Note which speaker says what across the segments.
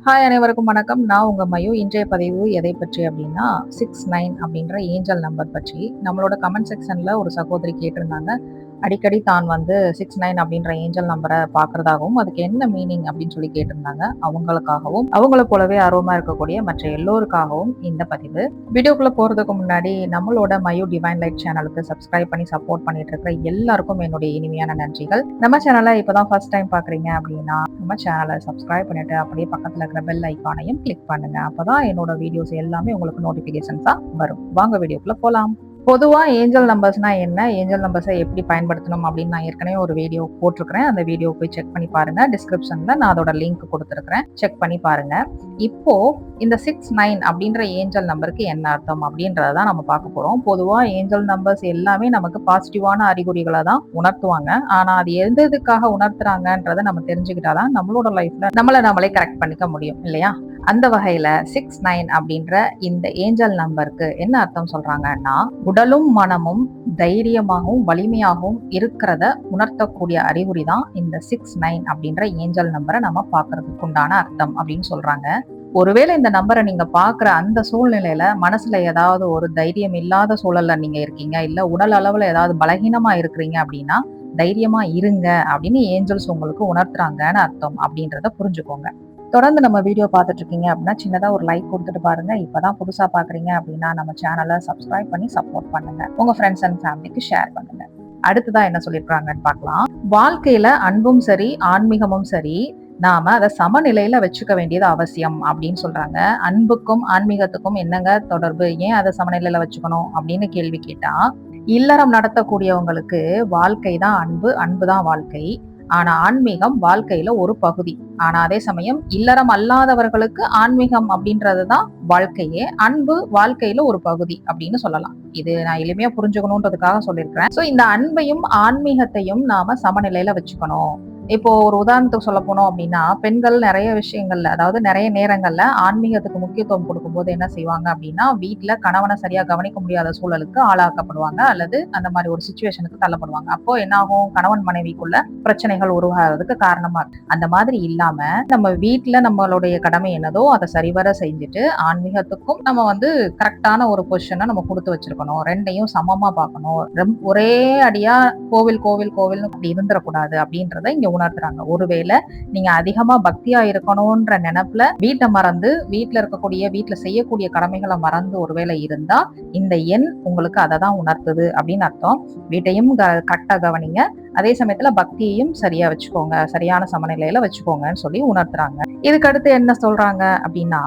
Speaker 1: Hi அனைவருக்கும் வணக்கம். நான் உங்க மயு. இன்றைய பதிவு எதை பற்றி அப்படின்னா சிக்ஸ் நைன் அப்படின்ற ஏஞ்சல் நம்பர் பற்றி. நம்மளோட கமெண்ட் செக்ஷன்ல ஒரு சகோதரி கேட்டிருந்தாங்க. அடிக்கடி தான் வந்து சிக்ஸ் நைன் அப்படின்ற ஏஞ்சல் நம்பரை பார்க்கறதாகவும் அதுக்கு என்ன மீனிங் அப்படின்னு சொல்லி கேட்டிருந்தாங்க அவங்களுக்காகவும் அவங்கள போலவே ஆர்வமா இருக்கக்கூடிய மற்ற எல்லோருக்காகவும் இந்த பதிவு. வீடியோக்குள்ள போறதுக்கு முன்னாடி நம்மளோட மயூ டிவைன் லைட் சேனலுக்கு சப்ஸ்கிரைப் பண்ணி சப்போர்ட் பண்ணிட்டு இருக்கிற எல்லாருக்கும் என்னுடைய இனிமையான நன்றிகள். நம்ம சேனலை இப்பதான் ஃபர்ஸ்ட் டைம் பாக்குறீங்க அப்படின்னா நம்ம சேனலை சப்ஸ்கிரைப் பண்ணிட்டு அப்படியே பக்கத்துல இருக்கிற பெல் ஐக்கானையும் கிளிக் பண்ணுங்க. அப்பதான் என்னோட வீடியோஸ் எல்லாமே உங்களுக்கு நோட்டிபிகேஷன்ஸா வரும். வாங்க வீடியோக்குள்ள போலாம். பொதுவாக ஏஞ்சல் நம்பர்ஸ்னால் என்ன? ஏஞ்சல் நம்பர்ஸை எப்படி பயன்படுத்தணும் அப்படின்னு நான் ஏற்கனவே ஒரு வீடியோ போட்டிருக்கிறேன். அந்த வீடியோ போய் செக் பண்ணி பாருங்கள் டிஸ்கிரிப்ஷனில் நான் அதோட லிங்க் கொடுத்துருக்குறேன். செக் பண்ணி பாருங்க. இப்போது இந்த சிக்ஸ் நைன் அப்படின்ற ஏஞ்சல் நம்பருக்கு என்ன அர்த்தம் அப்படின்றத நம்ம பார்க்க போகிறோம் பொதுவாக ஏஞ்சல் நம்பர்ஸ் எல்லாமே நமக்கு பாசிட்டிவான அறிகுறிகளை தான் உணர்த்துவாங்க. ஆனால் அது எந்த இதுக்காக உணர்த்துறாங்கன்றதை நம்ம தெரிஞ்சுக்கிட்டாதான் நம்மளோட லைஃப்பில் நம்மளை நம்மளே கரெக்ட் பண்ணிக்க முடியும். இல்லையா? அந்த வகையில சிக்ஸ் நைன் அப்படின்ற இந்த ஏஞ்சல் நம்பருக்கு என்ன அர்த்தம் சொல்றாங்கன்னா உடலும் மனமும் தைரியமாகவும் வலிமையாகவும் இருக்கிறத உணர்த்தக்கூடிய அறிகுறி தான் இந்த சிக்ஸ் நைன் அப்படின்ற ஏஞ்சல் நம்பரை நம்ம பார்க்கறதுக்கு உண்டான அர்த்தம் அப்படின்னு சொல்றாங்க. ஒருவேளை இந்த நம்பரை நீங்க பாக்குற அந்த சூழ்நிலையில மனசுல ஏதாவது ஒரு தைரியம் இல்லாத சூழல்ல நீங்க இருக்கீங்க இல்ல உடல் அளவுல ஏதாவது பலகீனமா இருக்கிறீங்க அப்படின்னா தைரியமா இருங்க அப்படின்னு ஏஞ்சல்ஸ் உங்களுக்கு உணர்த்துறாங்கன்னு அர்த்தம் அப்படின்றத புரிஞ்சுக்கோங்க. தொடர்ந்து நம்ம வீடியோ பார்த்துட்டு இருக்கீங்க அப்படின்னா சின்னதா ஒரு லைக் கொடுத்துட்டு பாருங்க. இப்பதான் புதுசா பாக்குறீங்க அப்படின்னா நம்ம சேனலை சப்ஸ்கிரைப் பண்ணி சப்போர்ட் பண்ணுங்க. உங்க ஃப்ரெண்ட்ஸ் அண்ட் ஃபேமிலிக்கு ஷேர் பண்ணுங்க. அடுத்ததான் என்ன சொல்லியிருக்காங்கன்னு பார்க்கலாம். வாழ்க்கையில அன்பும் சரி ஆன்மீகமும் சரி நாம அதை சமநிலையில வச்சுக்க வேண்டியது அவசியம் அப்படின்னு சொல்றாங்க. அன்புக்கும் ஆன்மீகத்துக்கும் என்னங்க தொடர்பு? ஏன் அதை சமநிலையில வச்சுக்கணும் அப்படின்னு கேள்வி கேட்டா இல்லறம் நடத்தக்கூடியவங்களுக்கு வாழ்க்கை தான் அன்பு அன்பு தான் வாழ்க்கை. ஆனா ஆன்மீகம் வாழ்க்கையில ஒரு பகுதி. ஆனா அதே சமயம் இல்லறம் அல்லாதவர்களுக்கு ஆன்மீகம் அப்படின்றது தான் வாழ்க்கையே. அன்பு வாழ்க்கையில ஒரு பகுதி அப்படின்னு சொல்லலாம். இது நான் எளிமையா புரிஞ்சுக்கணுன்றதுக்காக சொல்லியிருக்கிறேன். சோ இந்த அன்பையும் ஆன்மீகத்தையும் நாம சமநிலையில வச்சுக்கணும். இப்போ ஒரு உதாரணத்துக்கு சொல்ல போனோம் அப்படின்னா பெண்கள் நிறைய விஷயங்கள்ல அதாவது நிறைய நேரங்கள்ல ஆன்மீகத்துக்கு முக்கியத்துவம் கொடுக்கும்போது என்ன செய்வாங்க அப்படின்னா வீட்டுல கணவனை சரியா கவனிக்க முடியாத சூழலுக்கு ஆளாக்கப்படுவாங்க அல்லது அந்த மாதிரி ஒரு சுச்சுவேஷனுக்கு தள்ளப்படுவாங்க. அப்போ என்ன ஆகும் கணவன் மனைவிக்குள்ள பிரச்சனைகள் உருவாகிறதுக்கு காரணமா அந்த மாதிரி இல்லாம நம்ம வீட்டுல நம்மளுடைய கடமை என்னதோ அதை சரிவர செஞ்சுட்டு ஆன்மீகத்துக்கும் நம்ம வந்து கரெக்டான ஒரு பொசிஷனை நம்ம கொடுத்து வச்சிருக்கணும். ரெண்டையும் சமமா பார்க்கணும். ஒரே அடியா கோவில் கோவில் கோவில் அப்படி இருந்துடக்கூடாது அப்படின்றத இங்க உணர்த்துறாங்க. ஒருவேளை நீங்க அதிகமா பக்தியா இருக்கணும்ன்ற நினைப்புல வீட்டை மறந்து வீட்டுல இருக்கக்கூடிய வீட்டுல செய்யக்கூடிய கடமைகளை மறந்து ஒருவேளை இருந்தா இந்த எண் உங்களுக்கு அதை தான் உணர்த்துது அப்படின்னு அர்த்தம். வீட்டையும் கரெக்டா கவனிங்க. அதே சமயத்துல பக்தியையும் சரியா வச்சுக்கோங்க. சரியான சமநிலையில வச்சுக்கோங்கன்னு சொல்லி உணர்த்துறாங்க. இதுக்கு அடுத்து என்ன சொல்றாங்க அப்படின்னா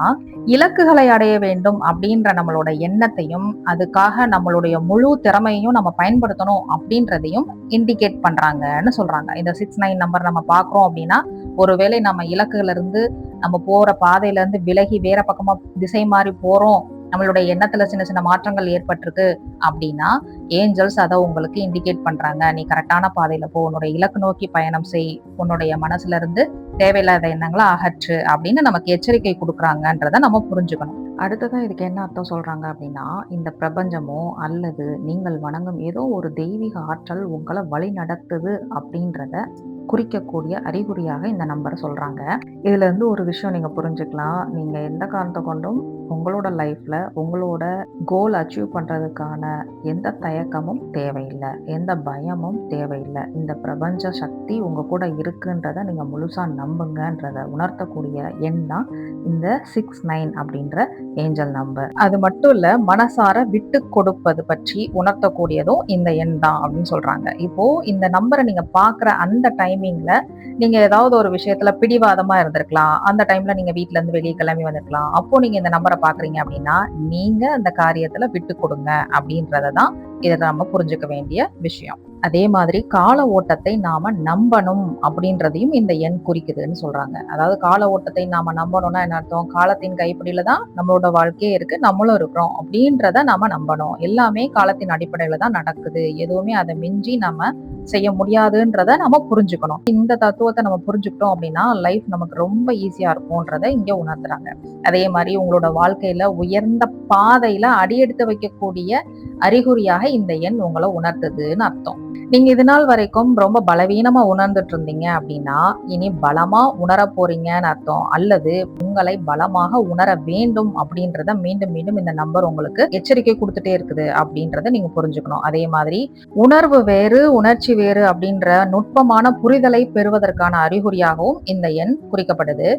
Speaker 1: இலக்குகளை அடைய வேண்டும் அப்படின்ற நம்மளோட எண்ணத்தையும் அதுக்காக நம்மளுடைய முழு திறமையும் நம்ம பயன்படுத்தணும் அப்படின்றதையும் இண்டிகேட் பண்றாங்கன்னு சொல்றாங்க. இந்த சிக்ஸ் நைன் நம்பர் நம்ம பாக்குறோம் அப்படின்னா ஒருவேளை நம்ம இலக்குல இருந்து நம்ம போற பாதையில இருந்து விலகி வேற பக்கமா திசை மாறி போறோம் நம்மளுடைய எண்ணத்துல சின்ன சின்ன மாற்றங்கள் ஏற்பட்டிருக்கு அப்படின்னா ஏஞ்சல்ஸ் அதை உங்களுக்கு இண்டிகேட் பண்றாங்க. நீ கரெக்டான பாதையில போ உன்னுடைய இலக்கு நோக்கி பயணம் செய் உன்னுடைய மனசுல இருந்து தேவையில்லாத எண்ணங்களை அகற்று அப்படின்னு நமக்கு எச்சரிக்கை கொடுக்குறாங்கன்றத நம்ம புரிஞ்சுக்கணும். அடுத்ததான் இதுக்கு என்ன அர்த்தம் சொல்றாங்க அப்படின்னா இந்த பிரபஞ்சமோ அல்லது நீங்கள் வணங்கும் ஏதோ ஒரு தெய்வீக ஆற்றல் உங்களை வழி நடத்துது அப்படின்றத குறிக்கக்கூடிய அறிகுறியாக இந்த நம்பரை சொல்றாங்க. இதுல இருந்து ஒரு விஷயம் நீங்க புரிஞ்சுக்கலாம். நீங்க எந்த காரணத்தை கொண்டும் உங்களோட லைஃப்ல உங்களோட கோல் அச்சீவ் பண்றதுக்கான எந்த தயக்கமும் தேவையில்லை எந்த பயமும் தேவையில்லை. இந்த பிரபஞ்ச சக்தி உங்க கூட இருக்குன்றத நீங்க முழுசா நம்புங்கன்றத உணர்த்தக்கூடிய எண் தான் இந்த சிக்ஸ் நைன் அப்படின்ற ஏஞ்சல் நம்பர் அது மட்டும் இல்ல மனசார விட்டு கொடுப்பது பற்றி உணர்த்தக்கூடியதும் இந்த எண் தான் அப்படின்னு சொல்றாங்க. இப்போ இந்த நம்பரை நீங்க பாக்குற அந்த டைமிங்ல நீங்க ஏதாவது ஒரு விஷயத்துல பிடிவாதமா இருந்திருக்கலாம். அந்த டைம்ல நீங்க வீட்டுல இருந்து வெளியே கிளம்பி வந்திருக்கலாம். அப்போ நீங்க இந்த நம்பரை பாக்குறீங்க அப்படின்னா நீங்க அந்த காரியத்துல விட்டு கொடுங்க அப்படின்றதான் இதை நம்ம புரிஞ்சுக்க வேண்டிய விஷயம். அதே மாதிரி கால ஓட்டத்தை நாம நம்பணும் அப்படின்றதையும் இந்த எண் குறிக்குதுன்னு சொல்றாங்க. அதாவது கால ஓட்டத்தை நாம நம்பணும்னா என்ன அர்த்தம்? காலத்தின் கைப்பிடியில தான் நம்மளோட வாழ்க்கையே இருக்கு நம்மளும் இருக்கிறோம் அப்படின்றத நாம நம்பணும். எல்லாமே காலத்தின் அடிப்படையில தான் நடக்குது. எதுவுமே அதை மிஞ்சி நம்ம செய்ய முடியாதுன்றத நம்ம புரிஞ்சுக்கணும். இந்த தத்துவத்தை நம்ம புரிஞ்சுக்கிட்டோம் அப்படின்னா லைஃப் நமக்கு ரொம்ப ஈஸியா இருக்கும்ன்றத இங்க உணர்த்துறாங்க. அதே மாதிரி உங்களோட வாழ்க்கையில உயர்ந்த பாதையில அடியெடுத்து வைக்கக்கூடிய அறிகுறியாக இந்த எண் உங்களை உணர்த்துதுன்னு அர்த்தம். நீங்க இது நாள் வரைக்கும் ரொம்ப பலவீனமா உணர்ந்துட்டு இருந்தீங்க அப்படின்னா இனி பலமா உணர போறீங்கன்னு அர்த்தம். அல்லது உங்களை பலமாக உணர வேண்டும் அப்படின்றத மீண்டும் மீண்டும் இந்த நம்பர் உங்களுக்கு எச்சரிக்கை கொடுத்துட்டே இருக்குது அப்படின்றத நீங்க புரிஞ்சுக்கணும். அதே மாதிரி உணர்வு வேறு உணர்ச்சி வேறு அப்படின்ற நுட்பமான புரிதலை பெறுவதற்கான அறிகுறியாகவும் இந்த எண் குறிக்கப்படுது.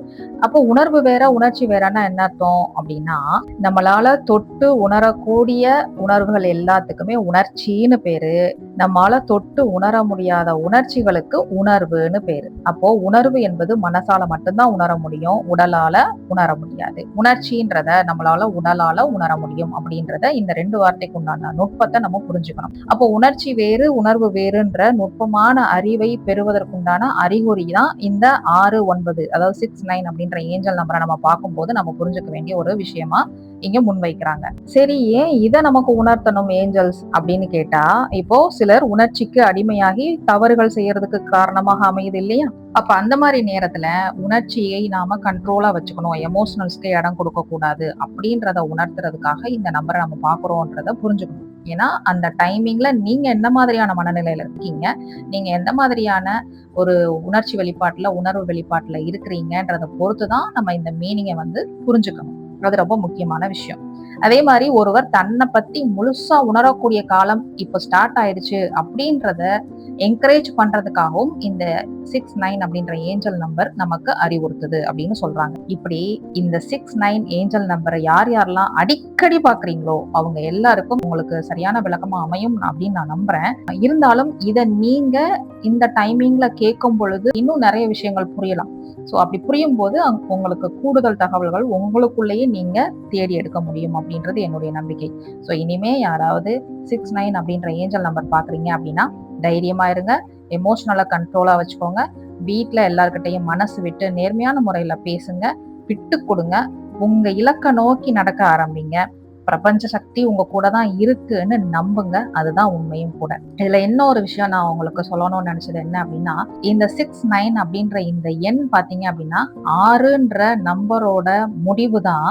Speaker 1: அப்போ உணர்வு வேற உணர்ச்சி வேறன்னா என்ன அர்த்தம் அப்படின்னா நம்மளால தொட்டு உணரக்கூடிய உணர்வுகள் எல்லாத்துக்குமே உணர்ச்சின்னு பேரு. நம்மால தொட்டு உணர முடியாத உணர்ச்சிகளுக்கு உணர்வுன்னு பேரு. அப்போ உணர்வு என்பது மனசால மட்டும்தான் உணர முடியும். உடலால உணர முடியாது. உணர்ச்சின்றத நம்மளால உடலால உணர முடியும் அப்படின்றத இந்த ரெண்டு வார்த்தைக்கு உண்டான நுட்பத்தை நம்ம புரிஞ்சுக்கணும். அப்போ உணர்ச்சி வேறு உணர்வு வேறுன்ற நுட்பமான அறிவை பெறுவதற்குண்டான அறிகுறி தான் இந்த ஆறு ஒன்பது அதாவது சிக்ஸ் நைன் அப்படின்ற ஏஞ்சல் நம்பரை நம்ம பார்க்கும்போது நம்ம புரிஞ்சுக்க வேண்டிய ஒரு விஷயமா இங்க முன்வைக்கிறாங்க. சரி ஏன் இதை நமக்கு உணர்த்தணும் ஏஞ்சல்ஸ் அப்படின்னு கேட்டா இப்போ சிலர் உணர்ச்சிக்கு அடிமையாகி தவறுகள் செய்யறதுக்கு காரணமாக அமையுது இல்லையா? அப்ப அந்த மாதிரி நேரத்துல உணர்ச்சியை நாம கண்ட்ரோலா வச்சுக்கணும். எமோஷனல்ஸ்க்கு இடம் கொடுக்க கூடாது அப்படின்றத உணர்த்துறதுக்காக இந்த நம்பரை நம்ம பாக்குறோம்ன்றத புரிஞ்சுக்கணும். ஏன்னா அந்த டைமிங்ல நீங்க எந்த மாதிரியான மனநிலையில இருக்கீங்க நீங்க எந்த மாதிரியான ஒரு உணர்ச்சி வெளிப்பாட்டுல உணர்வு வெளிப்பாட்டுல இருக்கிறீங்கன்றத பொறுத்து தான் நம்ம இந்த மீனிங்கை வந்து புரிஞ்சுக்கணும். அது ரொம்ப முக்கியமான விஷயம். அதே மாதிரி ஒருவர் தன்னை பத்தி முழுசா உணரக்கூடிய காலம் இப்போ ஸ்டார்ட் ஆயிடுச்சு அப்படின்றத என்கரேஜ் பண்றதுக்காகவும் இந்த சிக்ஸ் நைன் அப்படின்ற ஏஞ்சல் நம்பர் நமக்கு அறிவுறுத்துது அப்படின்னு சொல்றாங்க. இப்படி இந்த சிக்ஸ் நைன் ஏஞ்சல் நம்பரை யார் யாரெல்லாம் அடிக்கடி பாக்குறீங்களோ அவங்க எல்லாருக்கும் உங்களுக்கு சரியான விளக்கமா அமையும் அப்படின்னு நான் நம்புறேன். இருந்தாலும் இதை நீங்க இந்த டைமிங்ல கேட்கும் பொழுது இன்னும் நிறைய விஷயங்கள் புரியலாம். ஸோ அப்படி புரியும் போது உங்களுக்கு கூடுதல் தகவல்கள் உங்களுக்குள்ளேயே நீங்க தேடி எடுக்க முடியும் அப்படின்றது என்னுடைய நம்பிக்கை. ஸோ இனிமே யாராவது சிக்ஸ் நைன் அப்படின்ற ஏஞ்சல் நம்பர் பாக்குறீங்க அப்படின்னா தைரியமா இருங்க. எமோஷனலா கண்ட்ரோலா வச்சுக்கோங்க. வீட்டில் எல்லாருக்கிட்டையும் மனசு விட்டு நேர்மையான முறையில் பேசுங்க. விட்டு கொடுங்க. உங்க இலக்க நோக்கி நடக்க ஆரம்பிங்க. பிரபஞ்ச சக்தி உங்க கூட தான் இருக்குன்னு நம்புங்க. அதுதான் உண்மையும் கூட. இதுல என்ன ஒரு விஷயம் நான் உங்களுக்கு சொல்லணும்னு நினைச்சது என்ன அப்படின்னா இந்த சிக்ஸ் நைன் அப்படின்ற இந்த எண் பாத்தீங்க அப்படின்னா ஆறுன்ற நம்பரோட முடிவு தான்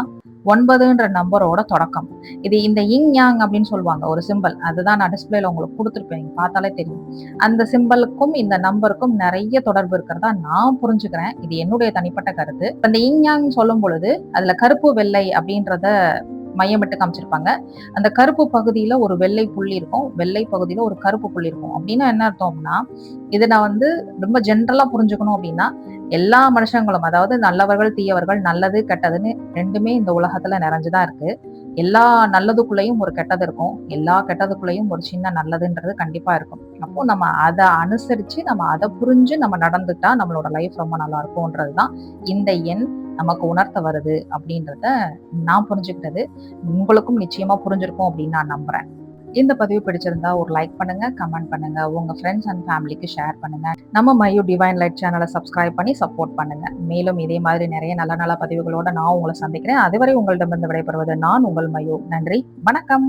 Speaker 1: ஒன்பதுன்ற நம்பரோட தொடக்கம். இது இந்த இங் யாங் அப்படின்னு சொல்லுவாங்க ஒரு சிம்பிள் அதுதான் நான் டிஸ்பிளேல உங்களுக்கு கொடுத்துருப்பேன். பார்த்தாலே தெரியும். அந்த சிம்பிளுக்கும் இந்த நம்பருக்கும் நிறைய தொடர்பு இருக்கிறதா நான் புரிஞ்சுக்கிறேன். இது என்னுடைய தனிப்பட்ட கருத்து. அந்த இங் யாங் சொல்லும் பொழுது அதுல கருப்பு வெள்ளை அப்படின்றத மையமிட்டு காமிச்சிருப்பாங்க. அந்த கருப்பு பகுதியில ஒரு வெள்ளை புள்ளி இருக்கும். வெள்ளை பகுதியில ஒரு கருப்பு புள்ளி இருக்கும். அப்படின்னா என்ன அர்த்தம்னா இதை நான் வந்து ரொம்ப ஜென்ரலா புரிஞ்சுக்கணும் அப்படின்னா எல்லா மனுஷங்களும் அதாவது நல்லவர்கள் தீயவர்கள் நல்லது கெட்டதுன்னு ரெண்டுமே இந்த உலகத்துல நிறைஞ்சுதான் இருக்கு. எல்லா நல்லதுக்குள்ளேயும் ஒரு கெட்டது இருக்கும். எல்லா கெட்டதுக்குள்ளேயும் ஒரு சின்ன நல்லதுன்றது கண்டிப்பா இருக்கும். அப்போ நம்ம அதை அனுசரிச்சு நம்ம அதை புரிஞ்சு நம்ம நடந்துட்டா நம்மளோட லைஃப் ரொம்ப நல்லா இருக்கும்ன்றது தான் இந்த எண் நமக்கு உணர்த்த வருது அப்படின்றத நான் புரிஞ்சுக்கிட்டது. உங்களுக்கும் நிச்சயமா புரிஞ்சிருக்கும் அப்படின்னு நான் நம்புறேன். இந்த பதிவு பிடிச்சிருந்தா ஒரு லைக் பண்ணுங்க கமெண்ட் பண்ணுங்க உங்க ஃப்ரெண்ட்ஸ் அண்ட் ஃபேமிலிக்கு ஷேர் பண்ணுங்க. நம்ம மையூ டிவைன் லைட் சேனலை சப்ஸ்கிரைப் பண்ணி சப்போர்ட் பண்ணுங்க. மேலும் இதே மாதிரி நிறைய நல்ல நல்ல பதிவுகளோட நான் உங்களை சந்திக்கிறேன். அதுவரை உங்களிடமிருந்து விடைபெறுவது நான் உங்கள் மையூ நன்றி வணக்கம்.